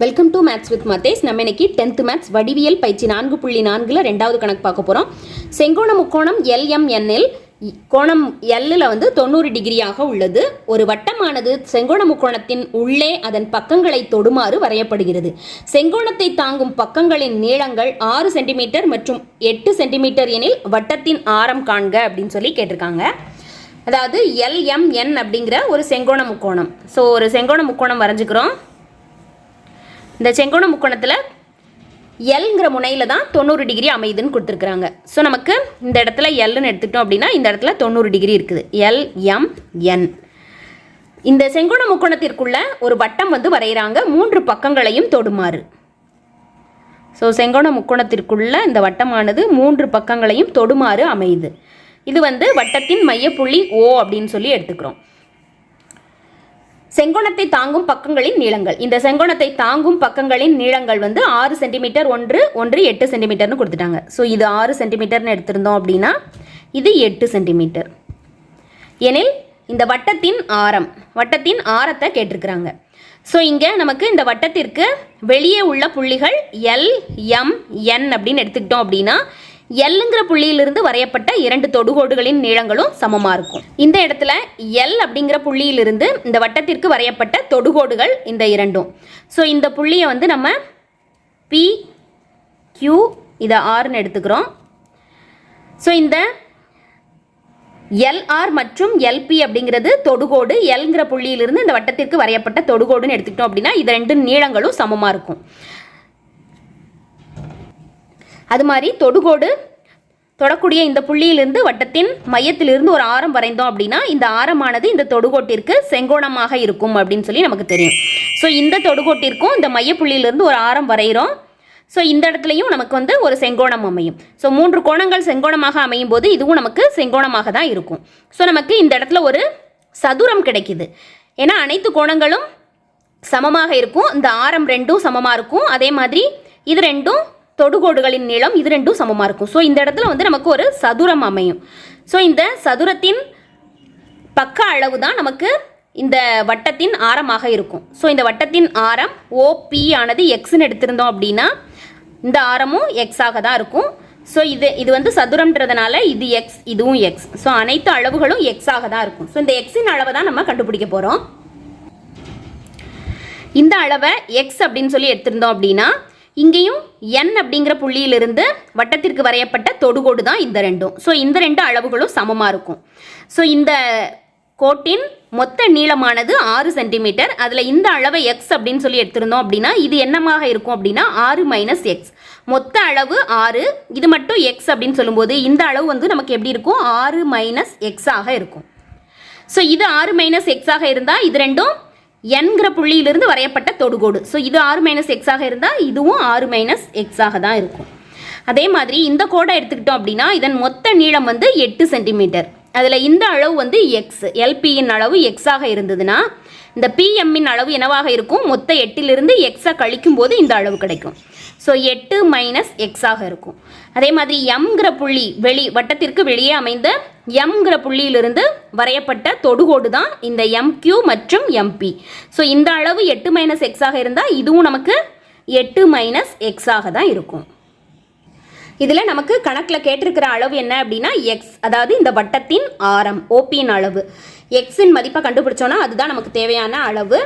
Welcome to maths with Mathews நம்ம இன்னைக்கு tenth maths வடிவியல் பயிற்சி நான்கு புள்ளி நான்குல ரெண்டாவது கணக்கு பார்க்க போகிறோம் செங்கோண முக்கோணம் எல்எம்என்னில் கோணம் எல்லில் வந்து தொண்ணூறு டிகிரியாக உள்ளது. ஒரு வட்டமானது செங்கோண முக்கோணத்தின் உள்ளே அதன் பக்கங்களை தொடுமாறு வரையப்படுகிறது. செங்கோணத்தை தாங்கும் பக்கங்களின் நீளங்கள் ஆறு சென்டிமீட்டர் மற்றும் எட்டு சென்டிமீட்டர் எனில் வட்டத்தின் ஆரம் காண்க அப்படின்னு சொல்லி கேட்டிருக்காங்க. அதாவது எல்எம்என் அப்படிங்கிற ஒரு செங்கோண முக்கோணம். ஸோ ஒரு செங்கோண முக்கோணம் வரைஞ்சிக்கிறோம். இந்த செங்கோண முக்கோணத்தில் எல்ங்கிற முனையில் தான் தொண்ணூறு டிகிரி அமையுதுன்னு கொடுத்துருக்குறாங்க. ஸோ நமக்கு இந்த இடத்துல எல்னு எடுத்துக்கிட்டோம் அப்படின்னா இந்த இடத்துல தொண்ணூறு டிகிரி இருக்குது. எல் எம் என் இந்த செங்கோண முக்கோணத்திற்குள்ள ஒரு வட்டம் வந்து வரைகிறாங்க மூன்று பக்கங்களையும் தொடுமாறு. ஸோ செங்கோண முக்கோணத்திற்குள்ள இந்த வட்டமானது மூன்று பக்கங்களையும் தொடுமாறு அமையுது. இது வந்து வட்டத்தின் மையப்புள்ளி ஓ அப்படின்னு சொல்லி எடுத்துக்கிறோம். செங்கோணத்தை தாங்கும் பக்கங்களின் நீளங்கள். இந்த செங்கோணத்தை தாங்கும் பக்கங்களின் நீளங்கள் வந்து ஆறு சென்டிமீட்டர் ஒன்று ஒன்று எட்டு சென்டிமீட்டர்னு கொடுத்துட்டாங்க. ஸோ இது ஆறு சென்டிமீட்டர்னு எடுத்திருந்தோம் அப்படின்னா இது எட்டு சென்டிமீட்டர். எனில் இந்த வட்டத்தின் ஆரம் வட்டத்தின் ஆரத்தை கேட்டிருக்கிறாங்க. ஸோ இங்கே நமக்கு இந்த வட்டத்திற்கு வெளியே உள்ள புள்ளிகள் எல் எம் என் அப்படின்னு எடுத்துக்கிட்டோம் அப்படின்னா எல்லுங்கிற புள்ளியிலிருந்து வரையப்பட்ட இரண்டு தொடுகோடுகளின் நீளங்களும் சமமாக இருக்கும். இந்த இடத்துல எல் அப்படிங்கிற புள்ளியிலிருந்து இந்த வட்டத்திற்கு வரையப்பட்ட தொடுகோடுகள் இந்த இரண்டும். ஸோ இந்த புள்ளியை வந்து நம்ம பி கியூ இதை ஆர்னு எடுத்துக்கிறோம். ஸோ இந்த எல்ஆர் மற்றும் எல்பி அப்படிங்கிறது தொடுகோடு எல்ங்கிற புள்ளியிலிருந்து இந்த வட்டத்திற்கு வரையப்பட்ட தொடுகோடுன்னு எடுத்துக்கிட்டோம் அப்படின்னா இது ரெண்டு நீளங்களும் சமமாக இருக்கும். அது மாதிரி தொடுகோடு தொடக்கூடிய இந்த புள்ளியிலிருந்து வட்டத்தின் மையத்திலிருந்து ஒரு ஆரம் வரைந்தோம் அப்படின்னா இந்த ஆரமானது இந்த தொடுகோட்டிற்கு செங்கோணமாக இருக்கும் அப்படின்னு சொல்லி நமக்கு தெரியும். ஸோ இந்த தொடுகோட்டிற்கும் இந்த மையப்புள்ளியிலிருந்து ஒரு ஆரம் வரைகிறோம். ஸோ இந்த இடத்துலையும் நமக்கு வந்து ஒரு செங்கோணம் அமையும். ஸோ மூன்று கோணங்கள் செங்கோணமாக அமையும் போது இதுவும் நமக்கு செங்கோணமாக தான் இருக்கும். ஸோ நமக்கு இந்த இடத்துல ஒரு சதுரம் கிடைக்குது. ஏன்னா அனைத்து கோணங்களும் சமமாக இருக்கும். இந்த ஆரம் ரெண்டும் சமமாக இருக்கும். அதே மாதிரி இது ரெண்டும் தொடுகோடுகளின் நீளம் இது ரெண்டும் சமமாக இருக்கும். ஸோ இந்த இடத்துல வந்து நமக்கு ஒரு சதுரம் அமையும். ஸோ இந்த சதுரத்தின் பக்க அளவு தான் நமக்கு இந்த வட்டத்தின் ஆரமாக இருக்கும். ஸோ இந்த வட்டத்தின் ஆரம் ஓபி ஆனது எக்ஸ்ன்னு எடுத்திருந்தோம் அப்படின்னா இந்த ஆரமும் எக்ஸாக தான் இருக்கும். ஸோ இது இது வந்து சதுரம்ன்றதுனால இது எக்ஸ் இதுவும் எக்ஸ் ஸோ அனைத்து அளவுகளும் எக்ஸாக தான் இருக்கும். ஸோ இந்த எக்ஸின் அளவை தான் நம்ம கண்டுபிடிக்க போகிறோம் இந்த அளவை எக்ஸ் அப்படின்னு சொல்லி எடுத்திருந்தோம் அப்படின்னா இங்கேயும் என் அப்படிங்கிற புள்ளியிலிருந்து வட்டத்திற்கு வரையப்பட்ட தொடுகோடு தான் இந்த ரெண்டும். ஸோ இந்த ரெண்டு அளவுகளும் சமமாக இருக்கும். ஸோ இந்த கோட்டின் மொத்த நீளமானது ஆறு சென்டிமீட்டர் அதில் இந்த அளவை எக்ஸ் அப்படின்னு சொல்லி எடுத்திருந்தோம் அப்படின்னா இது என்னமாக இருக்கும் அப்படின்னா ஆறு மைனஸ் எக்ஸ் மொத்த அளவு ஆறு. இது மட்டும் எக்ஸ் அப்படின்னு சொல்லும்போது இந்த அளவு வந்து நமக்கு எப்படி இருக்கும்? ஆறு மைனஸ் எக்ஸாக இருக்கும். ஸோ இது ஆறு மைனஸ் எக்ஸாக இருந்தால் இது ரெண்டும் என்கிற புள்ளியிலிருந்து வரையப்பட்ட தொடுகோடு. ஸோ இது ஆறு மைனஸ் எக்ஸாக இருந்தால் இதுவும் ஆறு மைனஸ் எக்ஸாக தான் இருக்கும். அதே மாதிரி இந்த கோடை எடுத்துக்கிட்டோம் அப்படின்னா இதன் மொத்த நீளம் வந்து எட்டு சென்டிமீட்டர் அதில் இந்த அளவு வந்து எக்ஸ் எல்பியின் அளவு எக்ஸாக இருந்ததுன்னா இந்த பிஎம்மின் அளவு என்னவாக இருக்கும்? மொத்த எட்டிலிருந்து எக்ஸை கழிக்கும் போது இந்த அளவு கிடைக்கும். ஸோ எட்டு மைனஸ் எக்ஸாக இருக்கும். அதே மாதிரி எம்ங்கிற புள்ளி வெளி வட்டத்திற்கு வெளியே அமைந்த எம்ங்கிற புள்ளியிலிருந்து வரையப்பட்ட தொடுகோடு தான் இந்த எம்கியூ மற்றும் எம்பி ஸோ இந்த அளவு எட்டு மைனஸ் எக்ஸாக இருந்தால் இதுவும் நமக்கு எட்டு மைனஸ் எக்ஸாக தான் இருக்கும். இதில் நமக்கு கணக்கில் கேட்டிருக்கிற அளவு என்ன அப்படின்னா எக்ஸ் அதாவது இந்த வட்டத்தின் ஆரம் ஓபியின் அளவு. எக்ஸின் மதிப்பை கண்டுபிடிச்சோன்னா அதுதான் நமக்கு தேவையான அளவு.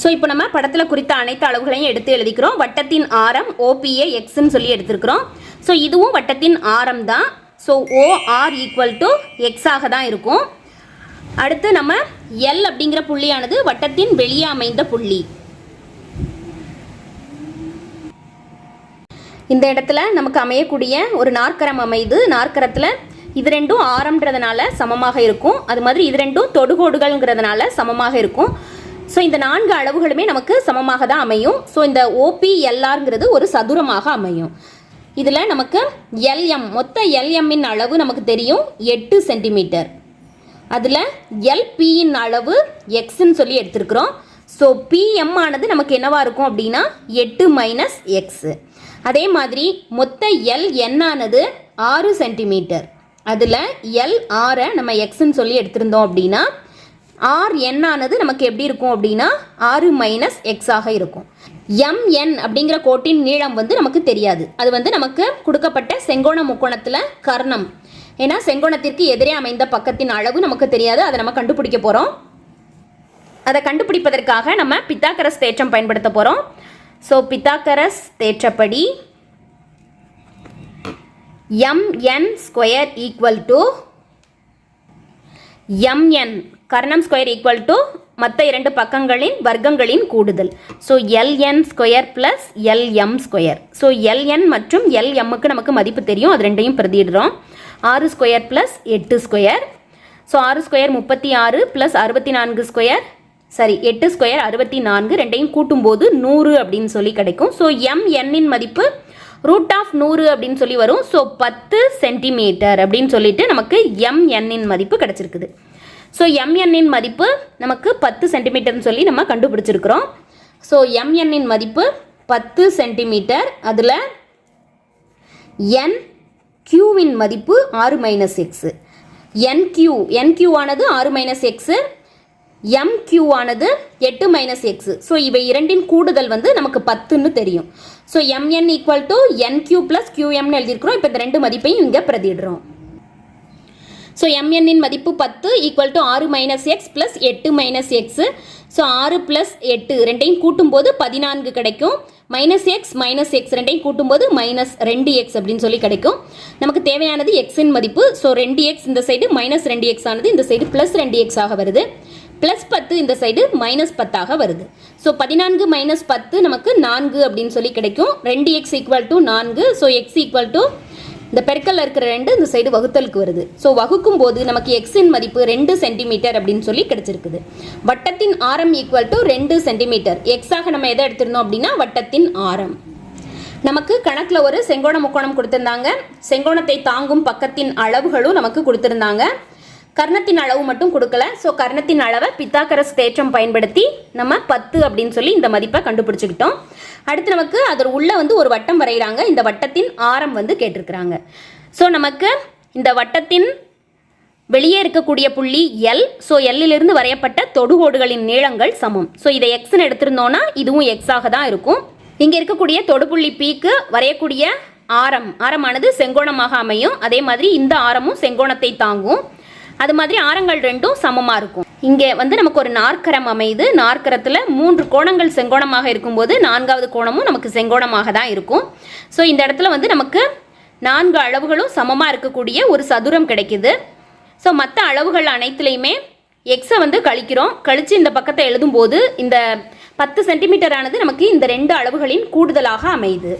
ஸோ இப்போ நம்ம படத்தில் குறித்த அனைத்து அளவுகளையும் எடுத்து எழுதிக்கிறோம். வட்டத்தின் ஆரம் ஓபிஏ எக்ஸ்ன்னு சொல்லி எடுத்துருக்கிறோம். ஸோ இதுவும் வட்டத்தின் ஆரம் தான். ஸோ ஓஆர் ஈக்குவல் டு எக்ஸாக தான் இருக்கும். அடுத்து நம்ம எல் அப்படிங்கிற புள்ளியானது வட்டத்தின் வெளியே அமைந்த புள்ளி. இந்த இடத்துல நமக்கு அமையக்கூடிய ஒரு நாற்கரம் அமைது. நாற்கரத்தில் இது ரெண்டும் ஆரம்ன்றதுனால சமமாக இருக்கும். அது மாதிரி இது ரெண்டும் தொடுகோடுகள்ங்கிறதுனால சமமாக இருக்கும். ஸோ இந்த நான்கு அளவுகளுமே நமக்கு சமமாக தான் அமையும். ஸோ இந்த ஓபிஎல்ஆர்ங்கிறது ஒரு சதுரமாக அமையும். இதில் நமக்கு எல்எம் மொத்த எல்எம்மின் அளவு நமக்கு தெரியும். எட்டு சென்டிமீட்டர் அதில் எல்பியின் அளவு எக்ஸ்ன்னு சொல்லி எடுத்திருக்கிறோம். ஸோ பிஎம் ஆனது நமக்கு என்னவாக இருக்கும் அப்படின்னா எட்டு மைனஸ் எக்ஸு அதே மாதிரி மொத்த எல் என்னானது ஆறு சென்டிமீட்டர் அதில் எல் ஆரை நம்ம எக்ஸ்ன்னு சொல்லி எடுத்திருந்தோம் அப்படின்னா ஆர் என் ஆனது நமக்கு எப்படி இருக்கும் அப்படின்னா ஆறு மைனஸ் எக்ஸாக இருக்கும். எம் என் அப்படிங்கிற கோட்டின் நீளம் வந்து நமக்கு தெரியாது. அது வந்து நமக்கு கொடுக்கப்பட்ட செங்கோண முக்கோணத்தில் கர்ணம். ஏன்னா செங்கோணத்திற்கு எதிரே அமைந்த பக்கத்தின் அளவு நமக்கு தெரியாது. அதை நம்ம கண்டுபிடிக்க போகிறோம் அதை கண்டுபிடிப்பதற்காக நம்ம பித்தாக்கரஸ் தேற்றம் பயன்படுத்த போகிறோம் so Pythagoras தேற்றப்படி MN square equal to MN Karnam square equal to மற்ற இரண்டு பக்கங்களின் வர்க்கங்களின் கூடுதல். So LN square plus LM square so LN மற்றும் எல்எம்முக்கு நமக்கு மதிப்பு தெரியும். அது ரெண்டையும் பிரதிடுறோம் ஆறு ஸ்கொயர் ப்ளஸ் எட்டு ஸ்கொயர் ஸோ ஆறு ஸ்கொயர் முப்பத்தி ஆறு ப்ளஸ் அறுபத்தி நான்கு ஸ்கொயர் சரி எட்டு ஸ்கொயர் அறுபத்தி நான்கு ரெண்டையும் கூட்டும்போது நூறு அப்படின்னு சொல்லி கிடைக்கும். ஸோ எம் எண்ணின் மதிப்பு ரூட் ஆஃப் நூறு அப்படின்னு சொல்லி வரும். ஸோ பத்து சென்டிமீட்டர் அப்படின்னு சொல்லிட்டு நமக்கு எம் எண்ணின் மதிப்பு கிடச்சிருக்குது. ஸோ எம்என்னின் மதிப்பு நமக்கு பத்து சென்டிமீட்டர்னு சொல்லி நம்ம கண்டுபிடிச்சிருக்கிறோம். ஸோ எம்என்னின் மதிப்பு பத்து சென்டிமீட்டர் அதில் என் கியூவின் மதிப்பு ஆறு மைனஸ் எக்ஸு என் என்கியூ என் ஆனது ஆறு மைனஸ் எக்ஸு எம் கியூ ஆனது எட்டு மைனஸ் எக்ஸு ஸோ இவை இரண்டின் கூடுதல் வந்து நமக்கு பத்துன்னு தெரியும். So MN equal to N Q plus கியூஎம்னு எழுதியிருக்கிறோம். இப்போ இந்த ரெண்டு மதிப்பையும் இங்கே பிரதிடுறோம் ஸோ எம்என்னின் மதிப்பு பத்து ஈக்குவல் டு ஆறு மைனஸ் எக்ஸ் ப்ளஸ் எட்டு மைனஸ் எக்ஸு ஸோ ஆறு ப்ளஸ் எட்டு ரெண்டையும் கூட்டும்போது பதினான்கு கிடைக்கும். மைனஸ் எக்ஸ் மைனஸ் எக்ஸ் ரெண்டையும் கூட்டும்போது மைனஸ் ரெண்டு எக்ஸ் அப்படின்னு சொல்லி கிடைக்கும். நமக்கு தேவையானது எக்ஸின் மதிப்பு. ஸோ ரெண்டு எக்ஸ் இந்த சைடு மைனஸ் ரெண்டு எக்ஸ் ஆனது இந்த சைடு ப்ளஸ் ரெண்டு எக்ஸ் ஆக வருது. ப்ளஸ் பத்து இந்த சைடு மைனஸ் பத்தாக வருது. ஸோ பதினான்கு மைனஸ் பத்து நமக்கு நான்கு அப்படின்னு சொல்லி கிடைக்கும். ரெண்டு எக்ஸ் ஈக்குவல் டு நான்கு. ஸோ எக்ஸ் ஈக்குவல் டு இந்த பெருக்கல்ல இருக்கிற ரெண்டு இந்த சைடு வகுத்தலுக்கு வருது. ஸோ வகுக்கும் போது நமக்கு எக்ஸின் மதிப்பு ரெண்டு சென்டிமீட்டர் அப்படின்னு சொல்லி கிடைச்சிருக்குது. வட்டத்தின் ஆரம் ஈக்குவல் டு ரெண்டு சென்டிமீட்டர் எக்ஸாக நம்ம எதை எடுத்திருந்தோம் அப்படின்னா வட்டத்தின் ஆரம். நமக்கு கணக்கில் ஒரு செங்கோண முக்கோணம் கொடுத்துருந்தாங்க. செங்கோணத்தை தாங்கும் பக்கத்தின் அளவுகளும் நமக்கு கொடுத்துருந்தாங்க. கர்ணத்தின் அளவு மட்டும் கொடுக்கல. ஸோ கர்ணத்தின் அளவை பித்தாக்கரஸ் தேற்றம் பயன்படுத்தி நம்ம பத்து அப்படின்னு சொல்லி இந்த மதிப்பை கண்டுபிடிச்சிக்கிட்டோம். அடுத்து நமக்கு அதில் உள்ளே வந்து ஒரு வட்டம் வரைகிறாங்க இந்த வட்டத்தின் ஆரம் வந்து கேட்டிருக்கிறாங்க. ஸோ நமக்கு இந்த வட்டத்தின் வெளியே இருக்கக்கூடிய புள்ளி எல் ஸோ எல்லிலிருந்து வரையப்பட்ட தொடுகோடுகளின் நீளங்கள் சமம். ஸோ இதை எக்ஸ்னு எடுத்திருந்தோன்னா இதுவும் எக்ஸாக தான் இருக்கும். இங்கே இருக்கக்கூடிய தொடுபுள்ளி பீக்கு வரையக்கூடிய ஆரம். ஆரமானது செங்கோணமாக அமையும். அதே மாதிரி இந்த ஆரமும் செங்கோணத்தை தாங்கும். அது மாதிரி ஆரங்கள் ரெண்டும் சமமாக இருக்கும். இங்கே வந்து நமக்கு ஒரு நாற்கரம் அமையுது. நாற்கரத்தில் மூன்று கோணங்கள் செங்கோணமாக இருக்கும்போது நான்காவது கோணமும் நமக்கு செங்கோணமாக தான் இருக்கும். ஸோ இந்த இடத்துல வந்து நமக்கு நான்கு அளவுகளும் சமமாக இருக்கக்கூடிய ஒரு சதுரம் கிடைக்குது. ஸோ மற்ற அளவுகள் அனைத்துலேயுமே எக்ஸை வந்து கழிக்கிறோம். கழித்து இந்த பக்கத்தை எழுதும்போது இந்த பத்து சென்டிமீட்டர் ஆனது நமக்கு இந்த ரெண்டு அளவுகளின் கூடுதலாக அமையுது.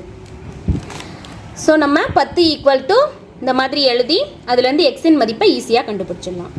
ஸோ நம்ம பத்து ஈக்குவல் டு இந்த மாதிரி எழுதி அதுலேருந்து எக்ஸின் மதிப்பை ஈஸியாக கண்டுபிடிச்சிடலாம்.